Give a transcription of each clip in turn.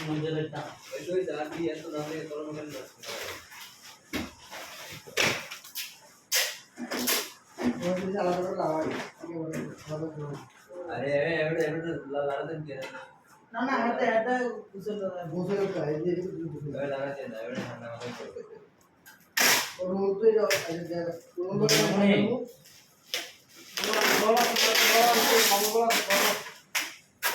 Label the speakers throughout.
Speaker 1: মন্দিরেরটা
Speaker 2: ওই তো আর কি এত দামে করো কেন আরে এবারে এবারে লাগাতে কে
Speaker 3: না না, এটা এটা বুঝে তো
Speaker 2: এবারে না এবারে ঠান্ডা মাথায় করতে
Speaker 4: কারণ জিনিস তো আমি কিছু নাস্তার উড়ে করব না
Speaker 2: কত পেয়ে রে শর্ট
Speaker 4: আমি
Speaker 2: করে
Speaker 4: সিনেমার মনে হচ্ছে
Speaker 2: দিব
Speaker 4: তো যে বাড়িতে শুধু উড়ে গেছে আস্তে আস্তে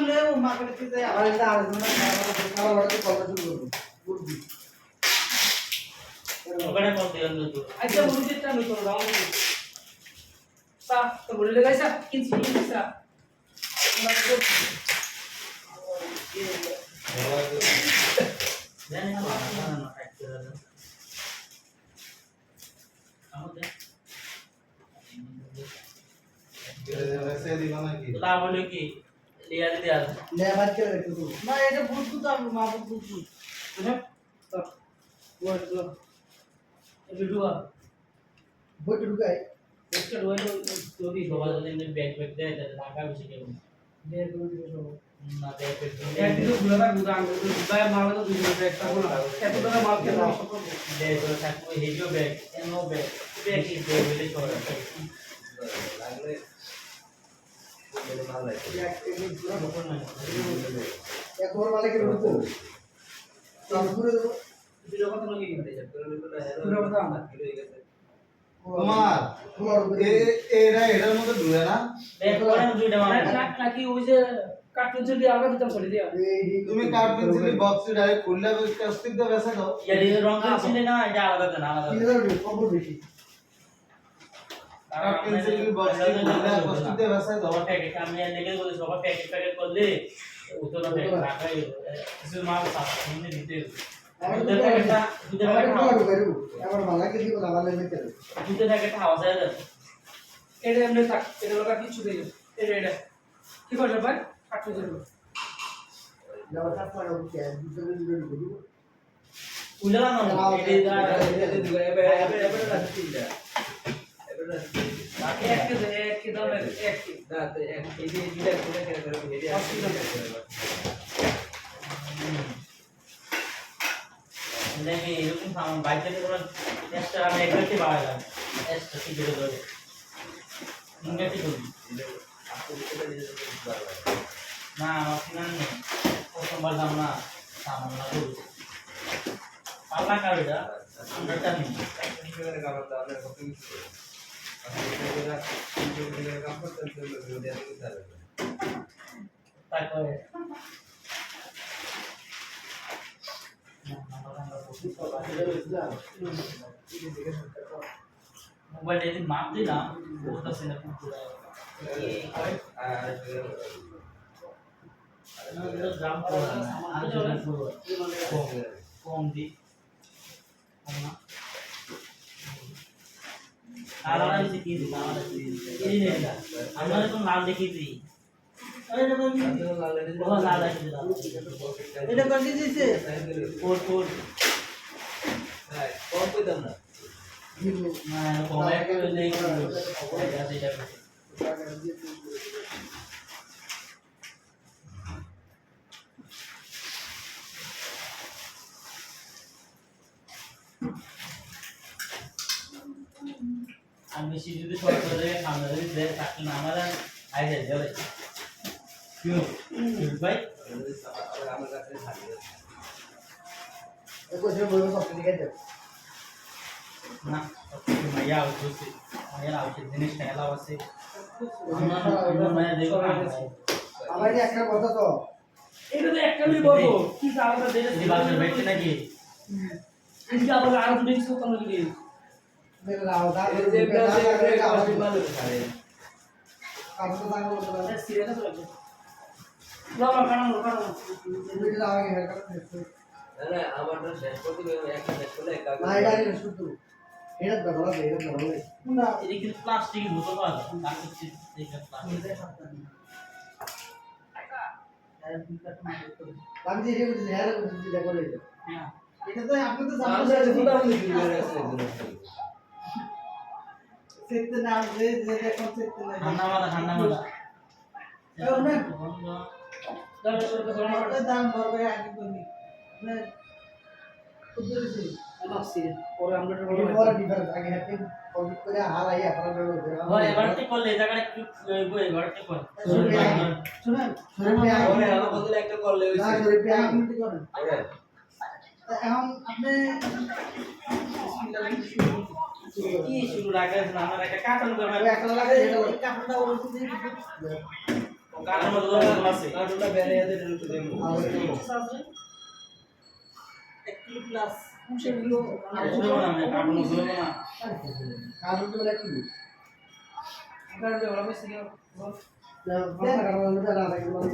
Speaker 3: লয়ে মার্কেট থেকে
Speaker 1: ওখানে
Speaker 4: কিনছা
Speaker 1: জানি না না না না তো
Speaker 3: এটা বুঝতো তো আমি বুঝতো
Speaker 4: ভিডিও একটা রোল
Speaker 1: যদি সবাই যদি ব্যাগ ব্যাগ দেয়? তাহলে টাকা বেশি কেমন
Speaker 4: বের করে দিবে সব
Speaker 1: না ব্যাগ ব্যাগ
Speaker 4: একদিন ঘুরে রাখ গুদাম গুদাম মারলে তো দুই কোন এত টাকা মাল কেন
Speaker 1: ব্যাগ করে থাকব হেভিও ব্যাগ এনো ব্যাগ ব্যাগ কি? ব্যাগ
Speaker 2: লাগলে ভালো লাগে
Speaker 4: ভিডিও কত লাগে
Speaker 2: পুরো কথা আমার কিলো হয়ে গেছে
Speaker 5: তোমার এ- এরা এটার মধ্যে না?
Speaker 4: নাকি ওই যে কার্টুন চলি আলাদা দিতাম চলে দিয়া
Speaker 5: তুমি পেন্সিল বক্স ডাইরেক্ট খুললে কাস্টিক দিয়ে বেসে দাও
Speaker 1: এই রং ছিল না এটা আলাদা। দেন আলাদা
Speaker 5: কাঠ পেন্সিল বক্স কাস্টিক দিয়ে বেসে দাও
Speaker 1: প্যাকেট আমি আর লেগে বলে সবার প্যাকেট প্যাকেট করলে উত্তর প্যাকেট রাখাই কিছু মাল সাফ এমনি দিতে
Speaker 4: এটা এটা এটা এটা।
Speaker 1: উল্লে না এরকম সামান বাইক থেকে কোনো এক্সট্রা আমি টিকিট ধরে ইংরেজি করবি না আমার কিনার দাম না কার তারপরে মোবাইল যদি মাপ দিলাম যদি কম কম দি কম না? আলাদা দিছি কি আলাদা দিছি এই নে আমরা তো লাল দেখি দিই বহুত লাল আছে
Speaker 3: এটা কত দিছে
Speaker 1: কোড কোড
Speaker 2: কম পেতাম না
Speaker 1: না কম একটা নেই এটা সেটা আমি বেশি যদি শর্ট করে দেয় সামনে যদি দেয় তাকে না আমার আই যায় যাবে ভাই?
Speaker 2: আমার কাছে থাকবে
Speaker 1: না মাইয়া উঠছে মাইয়া আউছে জিনিস খেলা আছে। আমরা আমরা দেখো
Speaker 5: আমার একটা কথা তো।
Speaker 4: এটা তো একটা আমি বলব কি আলাদা দেবে
Speaker 1: দিবাসের বেটে নাকি?
Speaker 4: আজকে আবার আরও দুটো কিছু কম
Speaker 2: আমারটা শেষ করতে গেলে একটা শেষ করলে কাজ
Speaker 5: না এটা এটা শুধু এটা ব্যবহার করে এটা ব্যবহার করে
Speaker 3: না
Speaker 1: এটা কিন্তু প্লাস্টিকের বোতল পাওয়া তার হচ্ছে
Speaker 3: এটা সাবধান আর ফিল্টার না করতে হবে।
Speaker 5: আমি যে এটা বলছি এটা করে এটা
Speaker 1: হ্যাঁ
Speaker 3: এটা তো আপনি তো জানেন সেতে না যে যে এখন সেতে না
Speaker 4: না
Speaker 3: ওই দাম আগে করি মানে
Speaker 5: আগে হ্যাপি কমপ্লিট করে হারাই আপনারা ব্যবহার করে
Speaker 1: হয় এবার ঠিক করলে এই জায়গাটা একটু বই এবার ঠিক করে।
Speaker 3: শুনেন
Speaker 5: শরীর পে আগে
Speaker 2: ওরে আমার বদলে একটা কল
Speaker 5: না
Speaker 2: হইছে
Speaker 5: শরীর পে
Speaker 3: এক
Speaker 5: আগে
Speaker 3: মিনিট করেন
Speaker 2: ওরে
Speaker 3: তা এখন আপনি
Speaker 1: কি শুরু রাখে না? আমার একটা
Speaker 5: এটা
Speaker 1: মতো বোতল আছে।
Speaker 2: কার্টুনটা বেরে আছে একটু দেখো
Speaker 3: আছে প্লাস সেগুলো
Speaker 1: শুরু না আমি কাটানো শুরু না
Speaker 5: কারণ তো লাগে কি
Speaker 4: কারণ আমরা বেশি
Speaker 5: ভাষা কারণ এটা না থাকে মানে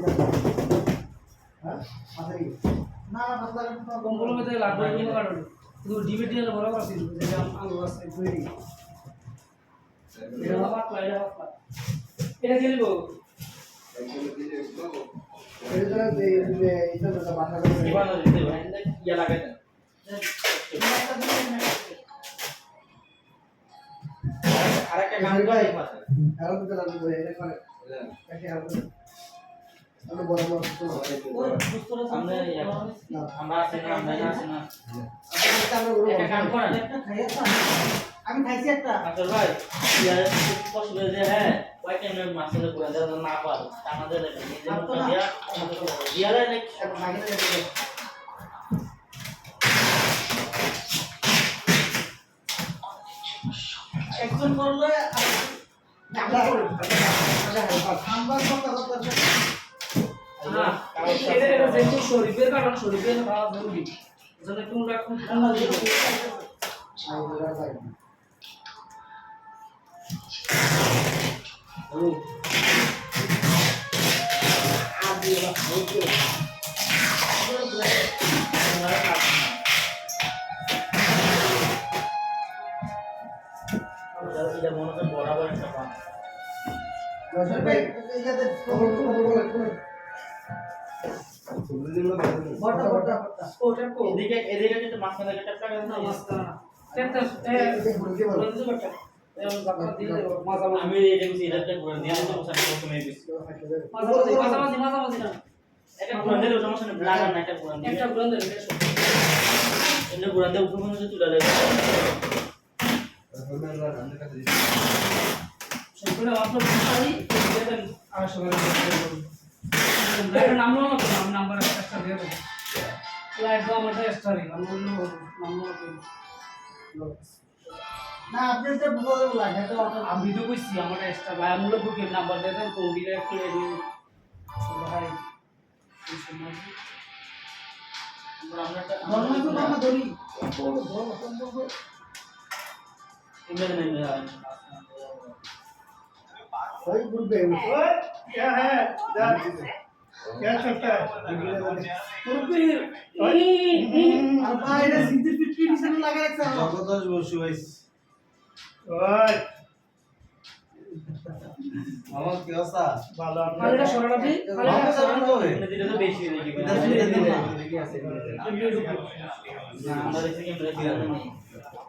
Speaker 5: হ্যাঁ? আছে কি?
Speaker 3: না
Speaker 4: কম্বল মধ্যে লাগবে কিন্তু ডিবেটি হলে বড় আছে যে আলু আছে তৈরি এটা পাতলা এটা পাতলা। এটা দিব?
Speaker 1: লাগে না আরেকটা কাম করে পাশে
Speaker 5: কারণ তো লাগে বলে এটা করে। এটা
Speaker 3: আমি খাইছি একটা
Speaker 1: আচ্ছা ভাই ইয়া যে হ্যাঁ মাছের দেওয়া না পারো আমাদের দিয়া
Speaker 3: একজন করলে
Speaker 5: আমরা আমরা
Speaker 3: কথা কথা
Speaker 4: শরীফের কারণ শরীফের খাওয়া জরুরি এজন্য একটু
Speaker 1: এদিকে কিন্তু মাঝখানে একটা টাকা
Speaker 4: না
Speaker 5: বলতে
Speaker 4: বলতে
Speaker 1: আমি এটা বুঝি এটা পুরো দিয়ে তো বসাতে প্রথমে দিছি
Speaker 4: মাঝামাঝি মাঝামাঝি মাঝামাঝি না।
Speaker 1: এটা পুরো সমস্যা নেই ব্লাগার না এটা পুরো দিয়ে
Speaker 4: একটা এটা
Speaker 1: এটা পুরো উপর পর্যন্ত তুলে লাগে
Speaker 4: সম্পূর্ণ মাত্র পারি দেবেন সবাই এটা নাম নাম নাম নাম্বার একটা দিয়ে দেবো। লাইট দাও আমারটা এক্সট্রা রে আমি বলল নাম নাম
Speaker 3: না আপনি তো বলে বলা এটা অত
Speaker 4: আমি তো কইছি আমারটা এক্সট্রা ভাই আমি লোক বুকের নাম্বার দিয়ে দেন কোন দিলে একটু এনে ভাই
Speaker 1: আমরা একটা
Speaker 3: ধর্ম তো আমরা ধরি
Speaker 1: ইংরেজি নেই
Speaker 5: ওই গ্রুপে
Speaker 6: क्या है दर्द क्या चलता है
Speaker 3: আর ভাই এটা সিদ্ধি ফিটকি হিসেবে লাগাই রাখছে আমার।
Speaker 5: জগদশ বসু ভাইস
Speaker 6: ओए
Speaker 5: আমার কি অবস্থা
Speaker 6: बाला
Speaker 4: খালিটা সরাটা দি
Speaker 5: আমাকে জানানো হবে
Speaker 1: ইংরেজিটা তো বেশি হয়ে গেছে
Speaker 5: এটা শুনে দিন না
Speaker 1: না আমরা দেখি ইংরেজি জানা নেই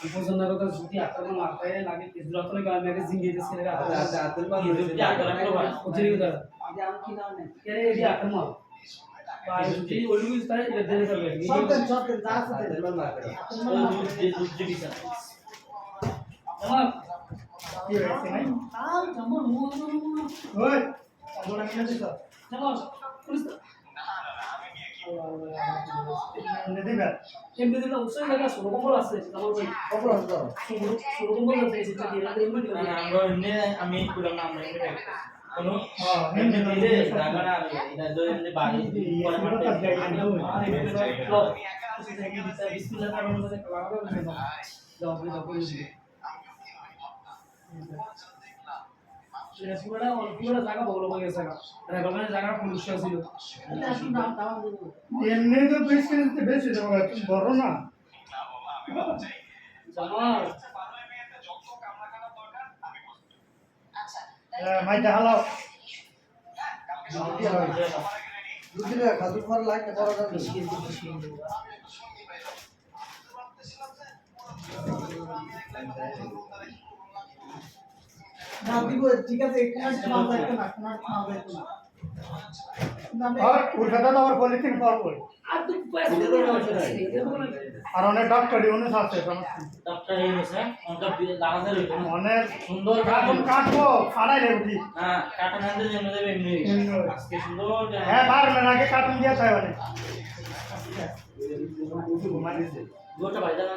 Speaker 4: উপজন্যগত ঝুঁকি আক্রমণ মাথায় লাগে রতনে গাল ম্যাগাজিন দিয়ে দিয়েছে এটা
Speaker 6: আক্রমণ অতিরিক্ত এই
Speaker 4: আক্রমণ পুলিশ এমনি দিলে অবশ্যই জায়গা ষোলো কম্বল আছে
Speaker 5: হবে
Speaker 4: ষোলো ষোলো আছে সেটা দিয়ে এমনি
Speaker 1: আমি করলাম না এমনি দিলে
Speaker 6: দিলে
Speaker 1: না এটা তো এমনি বাড়ি পরে হবে।
Speaker 4: বিসমিল্লাহ কারণ মধ্যে লাগাবে না পুরোটা পুরোটা জায়গা বগল হয়ে গেছে এটা গভর্নমেন্ট জায়গা সমস্যা ছিল।
Speaker 6: এমনি তো বেশ বেশি দেবো তুমি বড় না। হ্যাঁ, মাইটা হালাও
Speaker 5: দুদিনে খাদু খাওয়ার লাগে
Speaker 3: না দিব ঠিক আছে একটু খাওয়া যাইতো না কোনো খাওয়া যাইতো না না,
Speaker 6: আর তো পলিথিন অনেক ডক্টর ইউনুস আছে সমস্যা নেই।
Speaker 1: ডাক্তার অনেক দাঁড়াতে রইল
Speaker 6: অনেক
Speaker 1: সুন্দর
Speaker 6: কাটুন কাটবো ফাড়াই রে উঠি।
Speaker 1: না কাটা না দিলে দেবে এমনি
Speaker 6: এমনি
Speaker 1: আজকে সুন্দর
Speaker 6: হ্যাঁ পারবেন আগে কাটুন দিয়ে চাই অনেক।
Speaker 1: গোটা ভাই জানা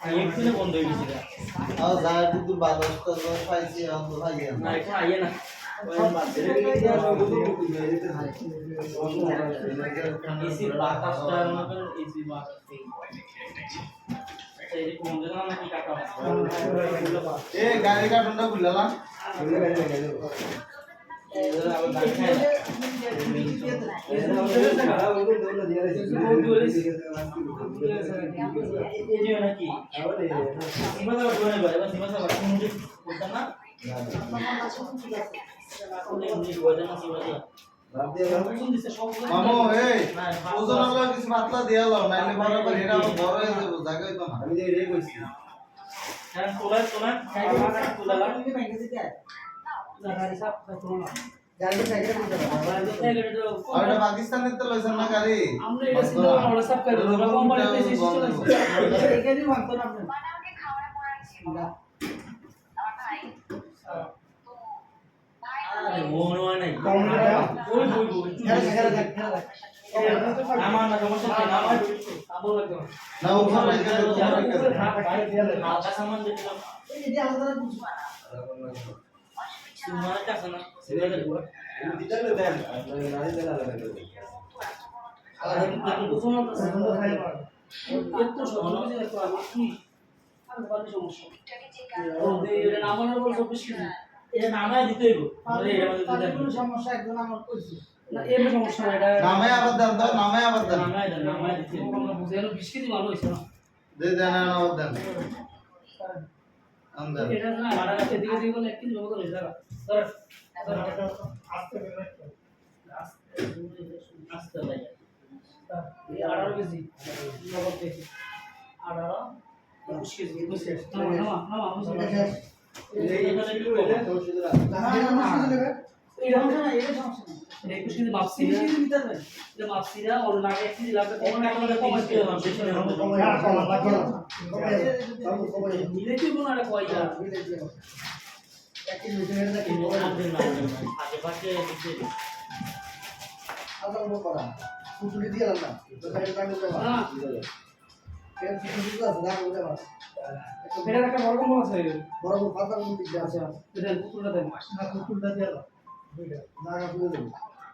Speaker 4: একটা
Speaker 1: না, না,
Speaker 6: না না
Speaker 3: তো না
Speaker 1: আর বন্ধ হয়ে গেছে এটা।
Speaker 5: আর যার কিন্তু বাতাস তো পাইছি ভাই
Speaker 1: না এখন আইয়ে না। বাতাসটা বাতাস। না কাটা আছে?
Speaker 5: এ গাড়ি কাটুনটা বুঝলাম
Speaker 7: মামু এই ওজন হলো কিছু পাতলা দিয়া লাও নাইলে বরাবর এটা বড় হয়ে যাবে না। আমি যে কইছি।
Speaker 1: হ্যাঁ, তোলা- তোলা, তোলা,
Speaker 4: না
Speaker 7: পাকিস্তানের তো লইছেন না গাড়ি
Speaker 4: আমরা এটা সিদ্ধ আমরা সাপ করে আমরা কোম্পানিতে এসে চলে
Speaker 3: এখানেই ভাঙতো না আপনি
Speaker 1: আরে, নাই।
Speaker 6: কমলাটা
Speaker 1: ওই বই বই,
Speaker 5: খেলা খেলা খেলা
Speaker 1: আমার না সমস্যা নাই, আমার
Speaker 4: আমল লাগবে
Speaker 7: না ওখানে রেখে দে ওখানে রেখে দে
Speaker 1: সামান দেখলাম
Speaker 3: এই যে আলাদা বুঝছ
Speaker 1: না
Speaker 4: সমস্যা
Speaker 1: নামায়
Speaker 3: একজন আমার কইছে
Speaker 4: না এর সমস্যা এটা
Speaker 7: নামে আবার দেন। তো নামে আবার দেন।
Speaker 1: নামায় দেন নামায় দিতে
Speaker 4: বুঝে এলো বিশ কেজি ভালো হয়েছে না
Speaker 7: দে দেন আবার দেন।
Speaker 4: আঠারো কেজি নগদ কেজি আঠারো একুশ কেজি একুশ কেজি? এই
Speaker 3: সমস্যা নাই এটা সমস্যা
Speaker 4: এটা একুশ এটা ওর লাগে লাগবে
Speaker 1: হবে।
Speaker 4: মিলে কি কোনো একটা কয় যা
Speaker 1: কিন্তু
Speaker 4: এটা একটা বড় কম আছে
Speaker 6: কুকুরটা দিয়ে
Speaker 4: বড় আছে
Speaker 1: এটা আচ্ছা। দিয়েছেন না
Speaker 4: এই মাফা মাফা দে
Speaker 1: এটা কিন্তু ওইটা না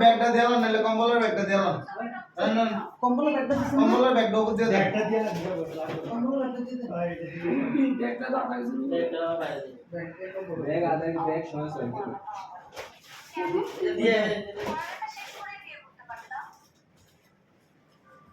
Speaker 3: ব্যাগটা দিয়ে
Speaker 1: না
Speaker 7: কম্বলের ব্যাগটা দিয়ে না কম্বলের ব্যাগটা কম্বলের ব্যাগটা উপর দিয়ে
Speaker 6: ব্যাগটা দিয়ে
Speaker 4: কম্বলের
Speaker 1: ব্যাগটা ব্যাগটা
Speaker 2: ব্যাগ আধা ব্যাগ সমস্যা
Speaker 1: দিয়ে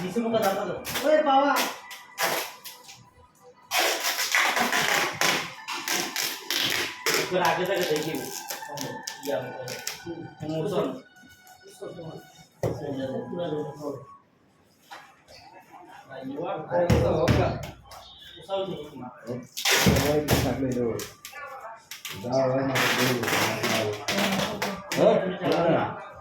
Speaker 4: নিচে মোটা দাঁতা
Speaker 1: দাও
Speaker 3: ওই বাবা
Speaker 1: তোর আগে থেকে দেখি
Speaker 3: ইমোশন থাকলে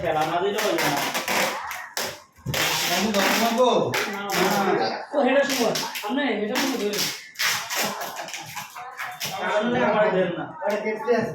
Speaker 3: খেলা
Speaker 1: না
Speaker 3: দিলে না
Speaker 7: আমি দশ মাগো
Speaker 4: ও হেডা শুভ আমি হেডা শুভ ধরে
Speaker 1: কারণে আমার দেন না
Speaker 5: আরে কেটে আছে।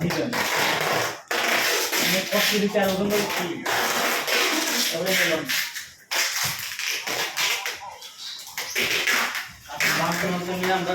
Speaker 1: দিবেন কষ্ট দিতে আর ওজন কি তারপরে বললাম বাংলা আমরা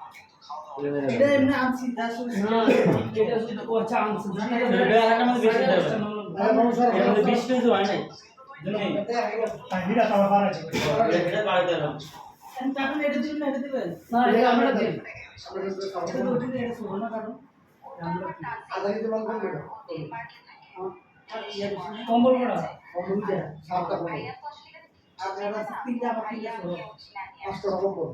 Speaker 5: আরে আর করে
Speaker 4: কম্বল করা
Speaker 5: কম দিয়ে সাতটা কম
Speaker 3: আপনারা তিনটা আমার তিনটা
Speaker 5: পাঁচটা কম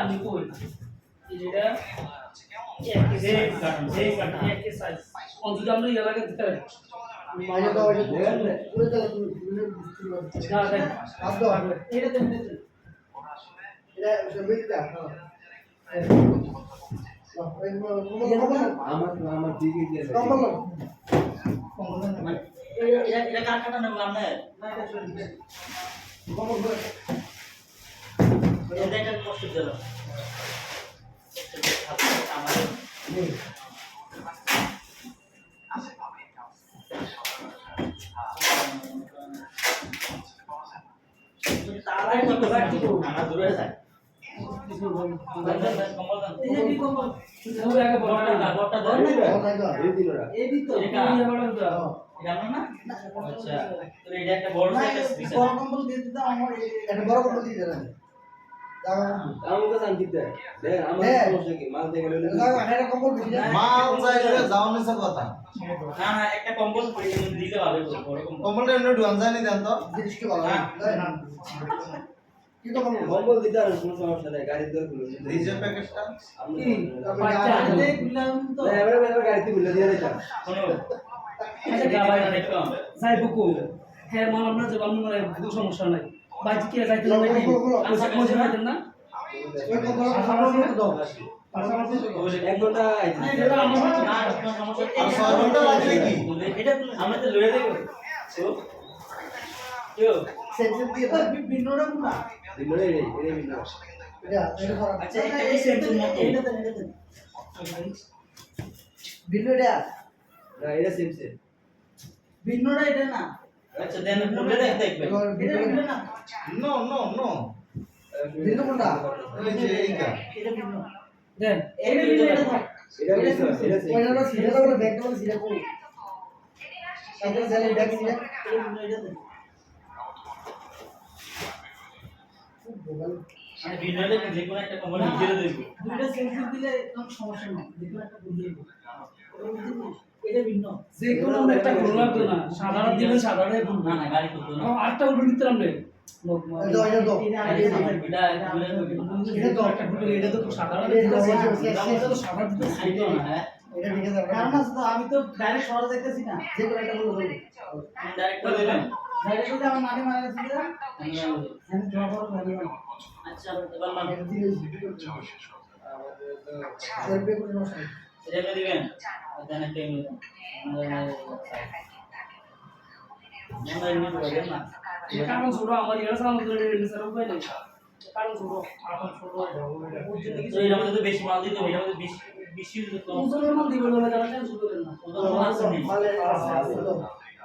Speaker 4: আমি কই এটা অন্তত আমরা লাগে দিতে পারি
Speaker 5: মাইনে দাও এটা পুরো তুমি
Speaker 4: না দেখ
Speaker 5: দাও আগে
Speaker 3: এটা দেন এটা
Speaker 5: হ্যাঁ
Speaker 2: আমার আমার দিকে দিয়ে
Speaker 5: কম বলো
Speaker 1: মানে এটা কার কাটা নেব দূরে যাই কম্বল দেন
Speaker 3: এই যে কম্বল
Speaker 4: তুমি আগে বড়
Speaker 1: বড়টা বড়টা দেন
Speaker 2: এই দিলরা
Speaker 3: এই দিত
Speaker 1: এটা
Speaker 4: বড় দাও
Speaker 1: এটা আমরা না আচ্ছা এটা একটা বড়
Speaker 3: না
Speaker 7: এমনি দেন তো
Speaker 2: কম্বল দিতে আর কোনো সমস্যা নাই গাড়ির দর খুলে
Speaker 7: রিজের প্যাকেটটা
Speaker 3: কি?
Speaker 4: বাচ্চা
Speaker 3: আরে তো।
Speaker 2: না এবারে এবারে গাড়িতে খুলে দিয়ে দিতাম।
Speaker 1: শোনো।
Speaker 4: আচ্ছা যাই বুকু হ্যাঁ মান সমস্যা নাই কি যাইতে না? নাকি আচ্ছা কোন না আমরা
Speaker 1: তো লয়ে দেব
Speaker 2: এই দিল
Speaker 5: এটা এটা করা
Speaker 1: আচ্ছা এটা
Speaker 3: এটা এটা
Speaker 2: না এটা
Speaker 3: এটা না
Speaker 1: আচ্ছা দেন খুলে দেখ দেখবে
Speaker 5: এবার
Speaker 3: এটা
Speaker 5: ভিডিও
Speaker 3: বিনো না
Speaker 7: নো নো নো
Speaker 5: ভিডিও কোনটা
Speaker 7: এই যে এইটা
Speaker 3: এটা বিনো
Speaker 4: দেন
Speaker 3: এটা বিনো এটা দাও
Speaker 2: এটা এটা এটা
Speaker 5: তো সিধা করে ব্যাগটা বলে সিধা করো তারপরে জালে ব্যাগ সিধা
Speaker 3: এটা বিনো এটা দেন
Speaker 1: মানে ভিডিওতে যে কোনো একটা কম্বল নিজেরে দেব
Speaker 3: দুইটা সেন্সর দিলে কোনো সমস্যা নেই দেখুন একটা বুঝিয়ে দেবো এটা ভিন্ন।
Speaker 4: যে কোনো একটা করো লাগতো না সাধারণ দিলে সাধারণ
Speaker 1: না না গাড়ি করতে না।
Speaker 4: আটটা উঠে নিতে আমরা লোক
Speaker 5: এটা এটা দাও
Speaker 3: এটা
Speaker 1: এটা
Speaker 3: আগে
Speaker 1: এটা
Speaker 4: এটা তো। একটা খুলে এটা তো সাধারণ দিতে এটা তো সাধারণ দিতে
Speaker 1: আইতো না
Speaker 5: এটা ঠিক আছে
Speaker 3: কারণ আছে তো আমি তো ডাইরেক্ট শহরে দেখতেছি না।
Speaker 5: যে কোনো একটা
Speaker 1: আচ্ছা না
Speaker 4: কারণ ছোট আমার সামনে কারণ ছোট। ছোট
Speaker 1: এর মধ্যে তো বেশি মাল দিতে হবে এর মধ্যে বেশি বেশি মাল
Speaker 2: দিবে
Speaker 1: না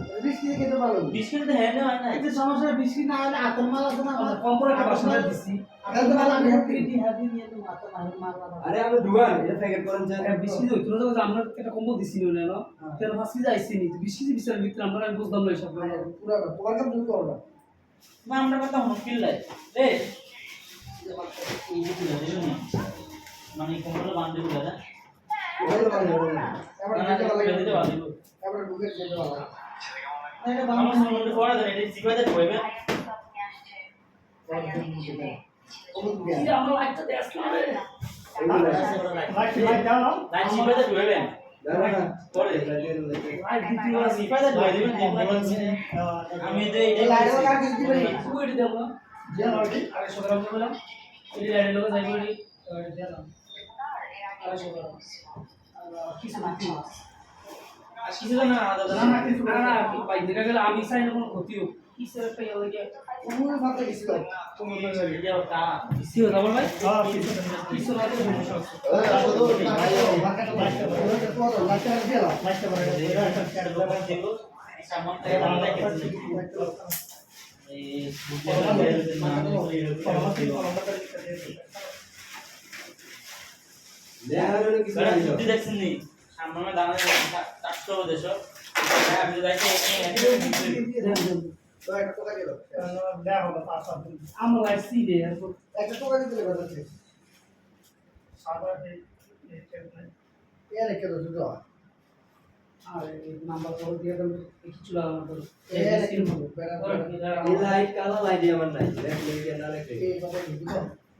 Speaker 5: জ্ঞান দিবি এই কিছু দিবি বৃষ্টি থেকে তো ভালো
Speaker 1: বিস্কিট তো হ্যাঁ হয় না।
Speaker 3: এতে সমস্যা বেশি না হলে আতর মাল আছে না?
Speaker 4: কম করে একটা বাসনা দিছি।
Speaker 3: আতর মাল আমি হ্যাপি হ্যাপি নিয়ে তো মাথা মাল মাল
Speaker 2: আরে আমরা দুবার এটা প্যাকেট করেন যে
Speaker 4: একটা হইতো না। আমরা একটা কম্বল দিছি না? না কেন পাঁচ কেজি নি বিশ বিচার ভিতরে আমরা আমি বুঝলাম না এসব।
Speaker 5: পুরো তোমার কাছে দুটো করবা
Speaker 1: না। আমরা কথা মুশকিল লাই এ এই যে দিল মানে না
Speaker 5: এবার এবার ঢুকে যেতে
Speaker 1: আমি তো
Speaker 4: এটি দেব আড়াইশো গ্রাম বললাম এটি লাইটের লোক যাইব এটি দিলাম আড়াইশো গ্রাম কিছু না কিছু
Speaker 1: না দাদা।
Speaker 4: না না কিছু না। ভাই দেখা গেলে আমি চাই না কোনো ক্ষতি হোক। কিসের একটা ইয়ে লাগে
Speaker 5: কোন ভাবে গেছিল
Speaker 4: ভাই?
Speaker 6: হ্যাঁ
Speaker 4: সমস্যা আছে
Speaker 5: তো তো
Speaker 1: সামান থেকে এই নি? সামনে দাঁড়ায় চারশো দেশ আমি
Speaker 4: কিছু লাগানো
Speaker 2: লাইট কালা লাইট আমার নাই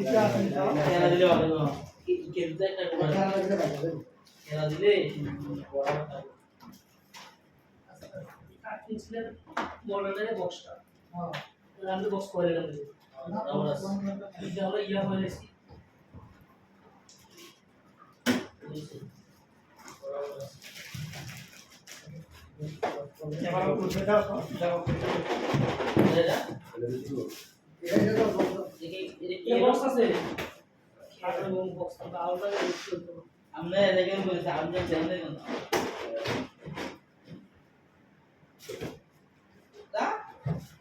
Speaker 1: খেলা দিলে হবে না কি? খেলতে একটা করে
Speaker 5: খারাপ দিলে পাই যাবে
Speaker 1: খেলা দিলে বড়
Speaker 4: কাটছিলেন বড় মেলে বক্সটা হ্যাঁ। রান্ডে বক্স করে গেল এটা ইয়া হয়ে গেছে। ওখান দিয়ে লাগবে আমরা জানলে
Speaker 6: দাও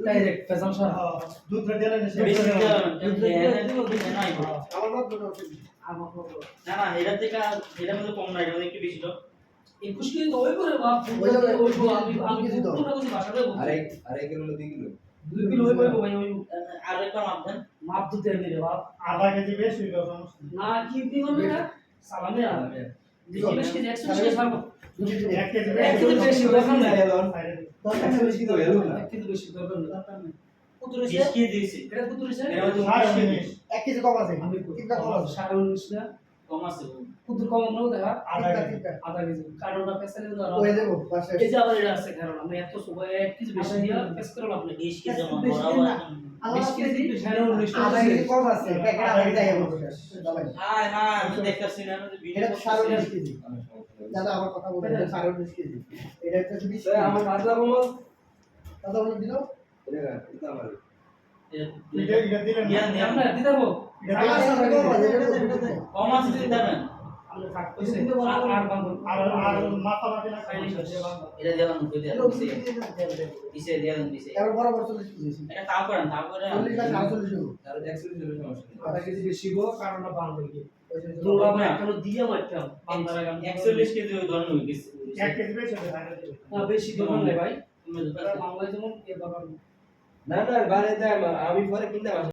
Speaker 4: ডাইরেক্ট
Speaker 6: দিলে না
Speaker 5: আমার মত
Speaker 1: না না এটা থেকে এটার মধ্যে কম না এটা একটু বেশি তো
Speaker 4: একুশ কিন্তু ওই করে বাপ
Speaker 5: ওই যাবে,
Speaker 4: ওই গো, আমি আমি
Speaker 5: কিছু দাও।
Speaker 4: কোনটা কোন ভাষাতে বলছি
Speaker 2: আরে আরে কিলো দুই কিলো
Speaker 4: দুই কিলো হই পাইবো ভাই ওই
Speaker 1: আর একটা মাপ দেন
Speaker 4: মাপ দিতে নিরে বাপ
Speaker 6: আধা কেজি বেশি
Speaker 4: না কি হবে না সালামে বেশ ছাড়বো
Speaker 6: এক কেজি
Speaker 4: বেশি দরকার নাই।
Speaker 6: সাইডে দিও।
Speaker 5: দরকার
Speaker 2: বেশি তো এলো
Speaker 4: এক কেজি বেশি দরকার নাই। দরকার নাই কুতুরে
Speaker 1: বিশ কি দিয়েছি।
Speaker 4: এটা কুতুরে সে
Speaker 1: এর মধ্যে
Speaker 6: সাড়ে উনিশ।
Speaker 5: এক কেজি কম আছে।
Speaker 4: আমি
Speaker 5: কম আছে।
Speaker 4: সাড়ে উনিশ না?
Speaker 1: কম আছে
Speaker 4: কুতুর কম নাও দেখা।
Speaker 6: আধা কেজি।
Speaker 4: আধা কেজি। কারণটা পেছালে ধরো
Speaker 5: ওই দেবো? পাশে
Speaker 4: এই যে আবার এটা আছে কারণ আমি এত সবাই এক কেজি বেশি দিয়া পেছ করে লাভ নেই।
Speaker 1: বিশ জমা বরাবর
Speaker 3: না।
Speaker 5: আমার
Speaker 4: বিশ কেজি সাড়ে উনিশ
Speaker 5: আধা কেজি কম আছে। প্যাকেট আধা কেজি আগে বলতে দাবাই
Speaker 1: হ্যাঁ না আমি দেখতেছি না আমি তো ভিডিও
Speaker 5: এটা সাড়ে উনিশ কেজি।
Speaker 2: আমি সমস্যা নেই।
Speaker 5: দাদা আমার কথা বলতে সাড়ে উনিশ কেজি এটা একটা বিশ
Speaker 2: স্যার আমার কমল
Speaker 5: দিল?
Speaker 2: এটা আমার
Speaker 6: এটা এটা দিলেন না।
Speaker 1: নিয়া
Speaker 4: আমরা দিতে পারব
Speaker 6: এটা
Speaker 5: আমার
Speaker 6: দিলেন না।
Speaker 5: সাথে কম আছে এটা তো দিতে
Speaker 1: কম আছে দিতে দেবেন
Speaker 4: আমরা থাক কইছে আর আর বান্ধব
Speaker 6: আর আর মাথা মাটি না
Speaker 4: খাইনি সে বান্ধব
Speaker 1: এটা দিয়ে
Speaker 5: কেজি
Speaker 4: মারতাম
Speaker 1: ওই ধরনের হয়ে গেছে
Speaker 6: এক কেজি বেশি হবে সাইডে দিও।
Speaker 4: না বেশি দরকার নাই ভাই
Speaker 1: তুমি তো
Speaker 4: তারা মামলায় যেমন এ বাবা
Speaker 2: না না বারে দেয় আমি পরে কিনতে